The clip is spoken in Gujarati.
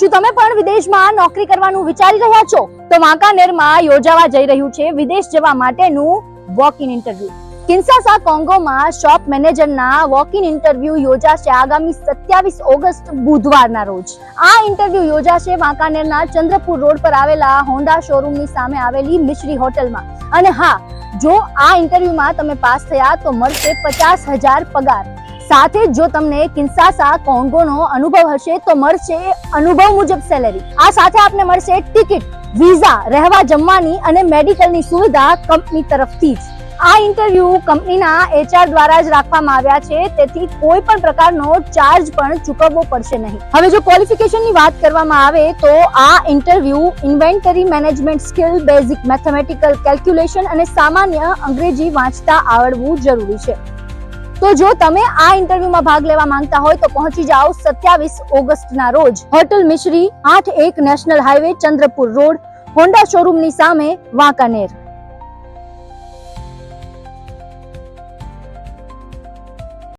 શું તમે પણ વિદેશમાં નોકરી કરવાનું વિચારી રહ્યા છો? તો વાંકાનેરમાં યોજાવા જઈ રહ્યું છે વિદેશ જવા માટેનું વોક ઇન ઇન્ટરવ્યુ કિન્સાસા, કોંગોમાં શોપ મેનેજરના વોક ઇન ઇન્ટરવ્યુ યોજાશે આગામી સત્યાવીસ ઓગસ્ટ બુધવારના રોજ. આ ઇન્ટરવ્યુ યોજાશે વાંકાનેરના ચંદ્રપુર રોડ પર આવેલા હોન્ડા શોરૂમની સામે આવેલી મિશ્રી હોટલમાં અને હા, જો આ ઇન્ટરવ્યુમાં તમે પાસ થયા તો મળશે પચાસ હજાર પગાર. સાથે જ તમને કિન્સાસા કોંગોનો અનુભવ હશે, તો મળશે અનુભવ મુજબ સેલેરી આ સાથે આપને મળશે ટિકિટ વિઝા રહેવા જમવાની અને મેડિકલની સુવિધા કંપની તરફથી જ. આ ઇન્ટરવ્યુ કંપનીના એચઆર દ્વારા જ રાખવામાં આવ્યા છે, તેથી કોઈ પણ પ્રકારનો ચાર્જ પણ ચૂકવવો પડશે નહીં. હવે જો ક્વોલિફિકેશનની વાત કરવામાં આવે, તો આ interview inventory management skill basic mathematical calculation અને સામાન્ય અંગ્રેજી વાંચતા આવડવું જરૂરી છે. તો જો તમે આ ઇન્ટરવ્યુમાં ભાગ લેવા માંગતા હોય તો પહોંચી જાઓ સત્યાવીસ ઓગસ્ટના રોજ હોટલ મિશ્રી આઠ એક national highway Chandrapur road Honda શોરૂમની સામે વાંકાનેર.